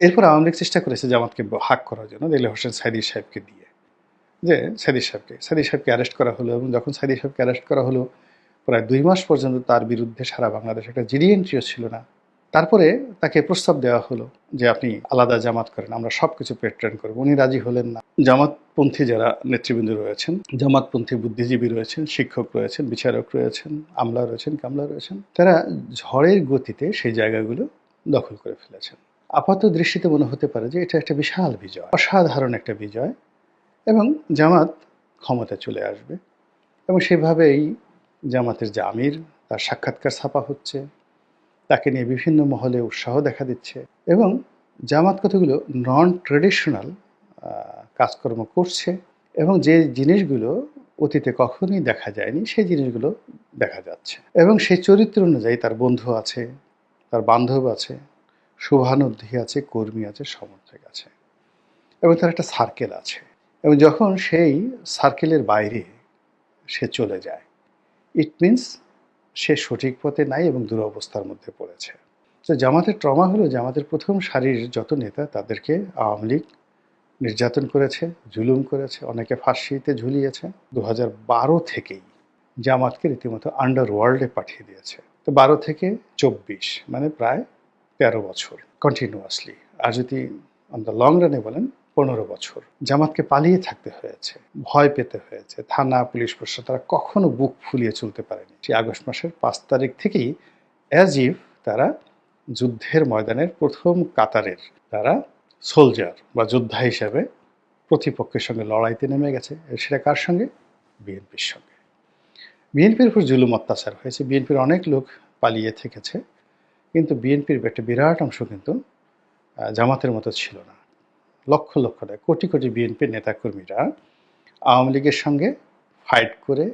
এরপর আওয়ামী লীগ চেষ্টা করেছে জামাতকে হাক করার জন্য দেলে হোসেন সাইদি সাহেবকে দিয়ে। যে সাইদি সাহেবকে সাইদি সাহেবকে অ্যারেস্ট করা হলো এবং যখন সাইদি সাহেবকে অ্যারেস্ট করা হলো, প্রায় দুই মাস পর্যন্ত তার বিরুদ্ধে সারা বাংলাদেশ একটা জিডি এন্ট্রিও ছিল না। তারপরে তাকে প্রস্তাব দেওয়া হলো যে আপনি আলাদা জামাত করেন, আমরা সব কিছু পেট্রেন করব। উনি রাজি হলেন না। জামাতপন্থী যারা নেতৃবৃন্দ রয়েছেন, জামাতপন্থী বুদ্ধিজীবী রয়েছেন, শিক্ষক রয়েছেন, বিচারক রয়েছেন, আমলা রয়েছেন, কামলা রয়েছেন, তারা ঝড়ের গতিতে সেই জায়গাগুলো দখল করে ফেলেছেন। আপাত দৃষ্টিতে মনে হতে পারে যে এটা একটা বিশাল বিজয়, অসাধারণ একটা বিজয় এবং জামাত ক্ষমতা চলে আসবে এবং সেভাবেই জামাতের যে আমির তার সাক্ষাৎকার ছাপা হচ্ছে। তাকে নিয়ে বিভিন্ন মহলে উৎসাহ দেখা দিচ্ছে এবং জামাত কতগুলো নন ট্রেডিশনাল কাজকর্ম করছে এবং যে জিনিসগুলো অতীতে কখনোই দেখা যায়নি, সেই জিনিসগুলো দেখা যাচ্ছে। এবং সেই চরিত্র অনুযায়ী তার বন্ধু আছে, তার বান্ধব আছে শুভানুদ্ধি আছে, কর্মী আছে, সমর্থক আছে। এবং তার একটা সার্কেল আছে। এবং যখন সেই সার্কেলের বাইরে সে চলে যায় ইট মিনস সে সঠিক পথে নাই এবং দুরবস্থার মধ্যে পড়েছে। তো জামাতের ট্রমা হলো জামাতের প্রথম সারির যত নেতা, তাদেরকে আওয়ামী লীগ নির্যাতন করেছে, জুলুম করেছে, অনেকে ফাঁসিতে ঝুলিয়েছে। দু হাজার বারো থেকেই জামাতকে রীতিমতো আন্ডার ওয়ার্ল্ডে পাঠিয়ে দিয়েছে। তো বারো থেকে চব্বিশ মানে প্রায় তেরো বছর কন্টিনিউয়াসলি আর যদি অন দ্য লং রানে বলেন, পনেরো বছর। জামাতকে পালিয়ে থাকতে হয়েছে, ভয় পেতে হয়েছে। থানা, পুলিশ প্রশাসন, তারা কখনো বুক ফুলিয়ে চলতে পারেনি। সেই আগস্ট মাসের পাঁচ তারিখ থেকেই অ্যাজ ইফ তারা যুদ্ধের ময়দানের প্রথম কাতারের তারা সোলজার বা যোদ্ধা হিসাবে প্রতিপক্ষের সঙ্গে লড়াইতে নেমে গেছে। সেটা কার সঙ্গে? বিএনপির সঙ্গে। বিএনপির উপর জুলুম অত্যাচার হয়েছে। বিএনপির অনেক লোক পালিয়ে থেকেছে। কিন্তু বিএনপির একটা বিরাট অংশ কিন্তু জামাতের মতো ছিল না। লক্ষ লক্ষ নয় কোটি কোটি বিএনপির নেতাকর্মীরা আওয়ামী লীগের সঙ্গে ফাইট করে,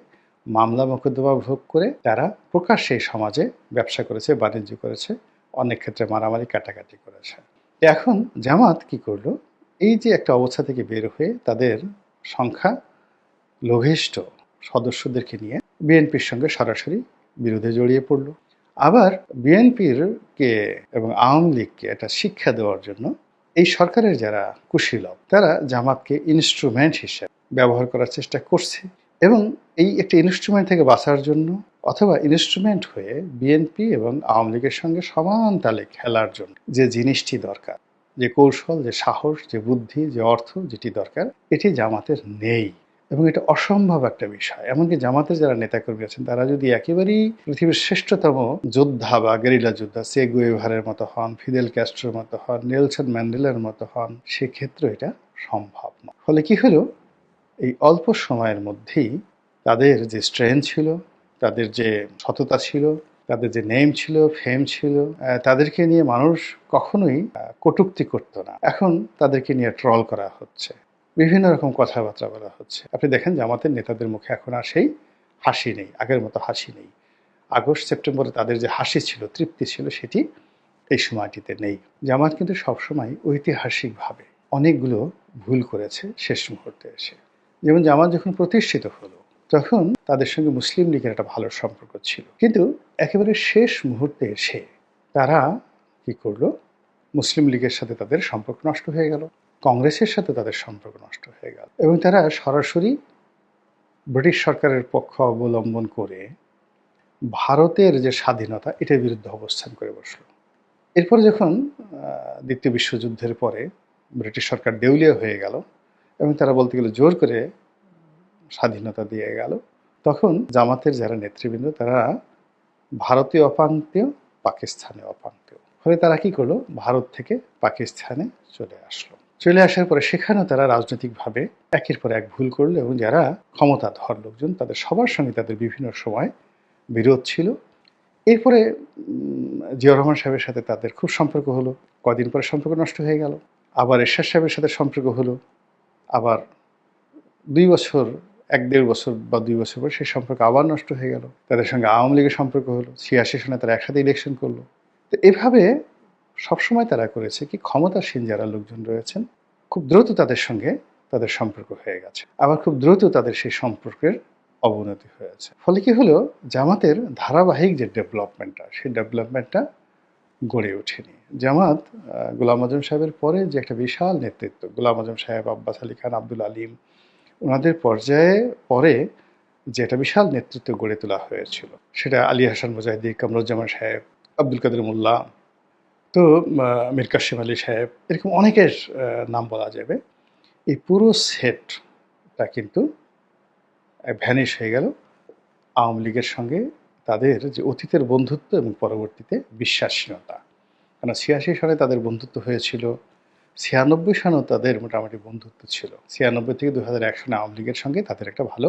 মামলা মোকদ্দমা ভোগ করে, তারা প্রকাশ্যে সমাজে ব্যবসা করেছে, বাণিজ্য করেছে, অনেক ক্ষেত্রে মারামারি কাটাকাটি করেছে। এখন জামাত কি করল? এই যে একটা অবস্থা থেকে বের হয়ে তাদের সংখ্যা লঘিষ্ঠ সদস্যদেরকে নিয়ে বিএনপির সঙ্গে সরাসরি বিরোধে জড়িয়ে পড়ল। আবার বিএনপির কে এবং আওয়ামী লীগকে একটা শিক্ষা দেওয়ার জন্য এই সরকারের যারা কুশীলভ তারা জামাতকে ইনস্ট্রুমেন্ট হিসেবে ব্যবহার করার চেষ্টা করছে এবং এই একটি ইনস্ট্রুমেন্ট থেকে বাঁচার জন্য অথবা ইনস্ট্রুমেন্ট হয়ে বিএনপি এবং আওয়ামী লীগের সঙ্গে সমান তালে খেলার জন্য যে জিনিসটি দরকার, যে কৌশল, যে সাহস, যে বুদ্ধি, যে অর্থ যেটি দরকার, এটি জামাতের নেই। এবং এটা অসম্ভব একটা বিষয়। এমনকি জামাতের যারা নেতাকর্মী আছেন, তারা যদি একেবারেই পৃথিবীর শ্রেষ্ঠতম যোদ্ধা বা গেরিলা যোদ্ধা সে গুয়েভারের মতো হন, ফিদেল ক্যাস্ট্রোর মতো হন, নেলসন ম্যান্ডেলার মতো হন সেক্ষেত্রে এটা সম্ভব না। ফলে কি হলো? এই অল্প সময়ের মধ্যেই তাদের যে স্ট্রেংথ ছিল, তাদের যে সততা ছিল, তাদের যে নেম ছিল ফেম ছিল তাদেরকে নিয়ে মানুষ কখনোই কটুক্তি করতো না। এখন তাদেরকে নিয়ে ট্রল করা হচ্ছে। বিভিন্ন রকম কথাবার্তা বলা হচ্ছে। আপনি দেখেন জামাতের নেতাদের মুখে এখন আর সেই হাসি নেই, আগের মতো হাসি নেই। আগস্ট, সেপ্টেম্বরে তাদের যে হাসি ছিল, তৃপ্তি ছিল, সেটি এই সময়টিতে নেই। জামাত কিন্তু সবসময় ঐতিহাসিকভাবে অনেকগুলো ভুল করেছে শেষ মুহূর্তে এসে। যেমন জামাত যখন প্রতিষ্ঠিত হলো, তখন তাদের সঙ্গে মুসলিম লীগের একটা ভালো সম্পর্ক ছিল। কিন্তু একেবারে শেষ মুহূর্তে এসে তারা কি করল? মুসলিম লীগের সাথে তাদের সম্পর্ক নষ্ট হয়ে গেল। কংগ্রেসের সাথে তাদের সম্পর্ক নষ্ট হয়ে গেল। এবং তারা সরাসরি ব্রিটিশ সরকারের পক্ষ অবলম্বন করে ভারতের যে স্বাধীনতা, এটার বিরুদ্ধে অবস্থান করে বসল। এরপরে যখন দ্বিতীয় বিশ্বযুদ্ধের পরে ব্রিটিশ সরকার দেউলিয়া হয়ে গেল এবং তারা বলতে গেলে, জোর করে স্বাধীনতা দিয়ে গেল। তখন জামাতের যারা নেতৃবৃন্দ, তারা ভারতীয় অপান্তীয়, পাকিস্তানে অপান্তীয়। ফলে তারা কি করল? ভারত থেকে পাকিস্তানে চলে আসলো। চলে আসার পরে সেখানেও তারা রাজনৈতিকভাবে একের পর এক ভুল করল এবং যারা ক্ষমতাধর লোকজন, তাদের সবার সঙ্গে তাদের বিভিন্ন সময় বিরোধ ছিল। এরপরে জিয়াউর রহমান সাহেবের সাথে তাদের খুব সম্পর্ক হলো। কদিন পরে সম্পর্ক নষ্ট হয়ে গেল। আবার এরশাদ সাহেবের সাথে সম্পর্ক হলো। আবার দুই বছর, এক দেড় বছর বা দুই বছর পর সেই সম্পর্ক আবার নষ্ট হয়ে গেল। তাদের সঙ্গে আওয়ামী লীগের সম্পর্ক হলো। ছিয়াশি সনে তারা একসাথে ইলেকশন করল। তো এভাবে সবসময় তারা করেছে কি ক্ষমতাসীন যারা লোকজন রয়েছেন, খুব দ্রুত তাদের সঙ্গে তাদের সম্পর্ক হয়ে গেছে। আবার খুব দ্রুত তাদের সেই সম্পর্কের অবনতি হয়েছে। ফলে কি হলো? জামাতের ধারাবাহিক যে ডেভেলপমেন্টটা, সেই ডেভেলপমেন্টটা গড়ে ওঠেনি। জামাত গোলাম আজম সাহেবের পরে যে একটা বিশাল নেতৃত্ব, গোলাম আজম সাহেব, আব্বাস আলী খান, আব্দুল আলিম, ওনাদের পর্যায়ে পরে যে একটা বিশাল নেতৃত্ব গড়ে তোলা হয়েছিল, সেটা আলী হাসান মুজাহিদি কামরুজ্জামান সাহেব, আব্দুল কাদের মোল্লা তো মীর কাসিম আলী সাহেব, এরকম অনেকের নাম বলা যাবে। এই পুরো সেটটা কিন্তু ভ্যানিশ হয়ে গেল। আওয়ামী লীগের সঙ্গে তাদের যে অতীতের বন্ধুত্ব এবং পরবর্তীতে বিশ্বাসীনতা কেন ছিয়াশি সালে তাদের বন্ধুত্ব হয়েছিল, ছিয়ানব্বই সালেও তাদের মোটামুটি বন্ধুত্ব ছিল। ছিয়ানব্বই থেকে দু হাজার এক সালে আওয়ামী লীগের সঙ্গে তাদের একটা ভালো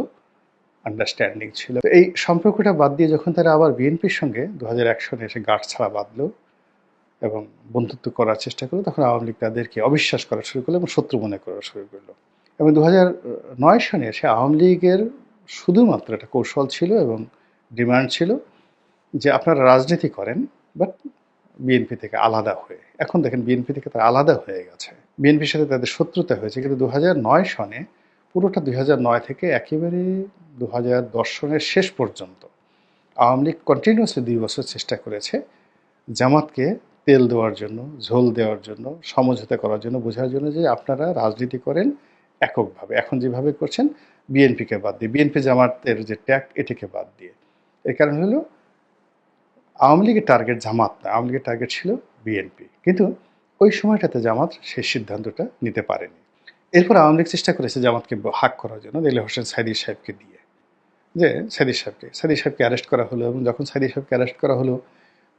আন্ডারস্ট্যান্ডিং ছিল। এই সম্পর্কটা বাদ দিয়ে যখন তারা আবার বিএনপির সঙ্গে দু হাজার এক সনে এসে গাঁট ছাড়া বাঁধলো এবং বন্ধুত্ব করার চেষ্টা করল, তখন আওয়ামী লীগ তাদেরকে অবিশ্বাস করা শুরু করল এবং শত্রু মনে করা শুরু করল। এবং দু নয় সনে সে আওয়ামী লীগের শুধুমাত্র একটা কৌশল ছিল এবং ডিমান্ড ছিল যে আপনারা রাজনীতি করেন, বাট বিএনপি থেকে আলাদা হয়ে। এখন দেখেন বিএনপি থেকে তারা আলাদা হয়ে গেছে। বিএনপির সাথে তাদের শত্রুতা হয়েছে, কিন্তু দু নয় সনে পুরোটা দুই নয় থেকে একেবারে দু দশ সনের শেষ পর্যন্ত আওয়ামী লীগ কন্টিনিউয়াসলি দুই বছর চেষ্টা করেছে জামাতকে তেল দেওয়ার জন্য, ঝোল দেওয়ার জন্য, সমঝোতা করার জন্য বোঝার জন্য যে আপনারা রাজনীতি করেন এককভাবে। এখন যেভাবে করছেন, বিএনপিকে বাদ দিয়ে, বিএনপি জামাতের যে ট্যাগ, এটিকে বাদ দিয়ে। এর কারণ হলো, আওয়ামী লীগের টার্গেট জামাত না, আওয়ামী লীগের টার্গেট ছিল বিএনপি। কিন্তু ওই সময়টাতে জামাত সেই সিদ্ধান্তটা নিতে পারেনি। এরপর আওয়ামী লীগ চেষ্টা করেছে জামাতকে হাক করার জন্য দেলে হোসেন সাইদি সাহেবকে দিয়ে। যে সাইদি সাহেবকে সাইদি সাহেবকে অ্যারেস্ট করা হলো এবং যখন সাইদি সাহেবকে অ্যারেস্ট করা হলো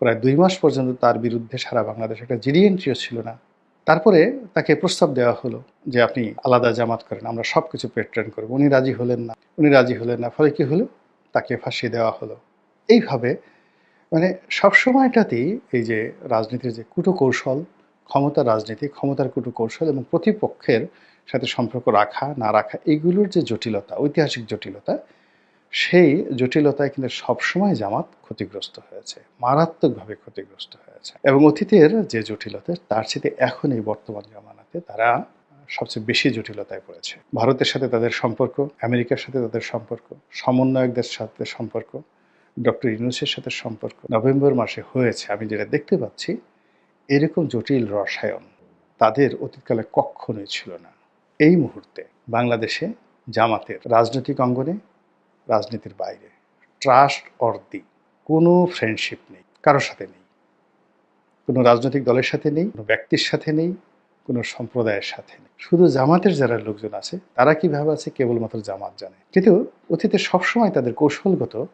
প্রায় দুই মাস পর্যন্ত তার বিরুদ্ধে সারা বাংলাদেশ একটা জিডি এন্ট্রিও ছিল না। তারপরে তাকে প্রস্তাব দেওয়া হলো যে আপনি আলাদা জামাত করেন, আমরা সব কিছু পেট্রেন করব। উনি রাজি হলেন না, উনি রাজি হলেন না, ফলে কি হলো? তাকে ফাঁসিয়ে দেওয়া হলো। এইভাবে মানে সব সময়টাতেই এই যে রাজনীতির যে কুটকৌশল ক্ষমতা রাজনীতি, ক্ষমতার কুটকৌশল এবং প্রতিপক্ষের সাথে সম্পর্ক রাখা, না রাখা এইগুলোর যে জটিলতা, ঐতিহাসিক জটিলতা সেই জটিলতায় কিন্তু সবসময় জামাত ক্ষতিগ্রস্ত হয়েছে, মারাত্মকভাবে ক্ষতিগ্রস্ত হয়েছে। এবং অতীতের যে জটিলতা, তার সাথে এখন এই বর্তমান জামানাতে তারা সবচেয়ে বেশি জটিলতায় পড়েছে। ভারতের সাথে তাদের সম্পর্ক, আমেরিকার সাথে তাদের সম্পর্ক, সমন্বয়কদের সাথে সম্পর্ক, ডক্টর ইউনুসের সাথে সম্পর্ক নভেম্বর মাসে হয়েছে। আমি যেটা দেখতে পাচ্ছি, এরকম জটিল রসায়ন তাদের অতীতকালে কখনোই ছিল না। এই মুহূর্তে বাংলাদেশে জামাতের রাজনৈতিক অঙ্গনে রাজনীতির বাইরে। ট্রাস্ট অর্দি কোনো ফ্রেন্ডশিপ নেই, কারোর সাথে নেই। কোনো রাজনৈতিক দলের সাথে নেই, কোনো ব্যক্তির সাথে নেই, কোনো সম্প্রদায়ের সাথে নেই। শুধু জামাতের যারা লোকজন আছে, তারা কীভাবে আছে কেবলমাত্র জামাত জানে। কিন্তু অতীতে সবসময় তাদের কৌশলগত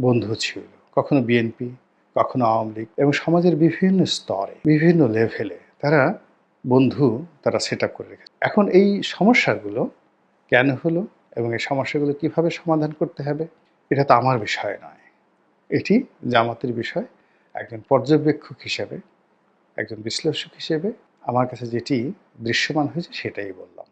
বন্ধু ছিল। কখনো বিএনপি কখনো আওয়ামী লীগ এবং সমাজের বিভিন্ন স্তরে, বিভিন্ন লেভেলে তারা বন্ধু তারা সেট করে রেখেছে। এখন এই সমস্যাগুলো কেন হলো? এবং এই সমস্যাগুলো কীভাবে সমাধান করতে হবে, এটা তো আমার বিষয় নয়। এটি জামাতের বিষয়। একজন পর্যবেক্ষক হিসেবে, একজন বিশ্লেষক হিসেবে আমার কাছে যেটি দৃশ্যমান হয়েছে সেটাই বললাম।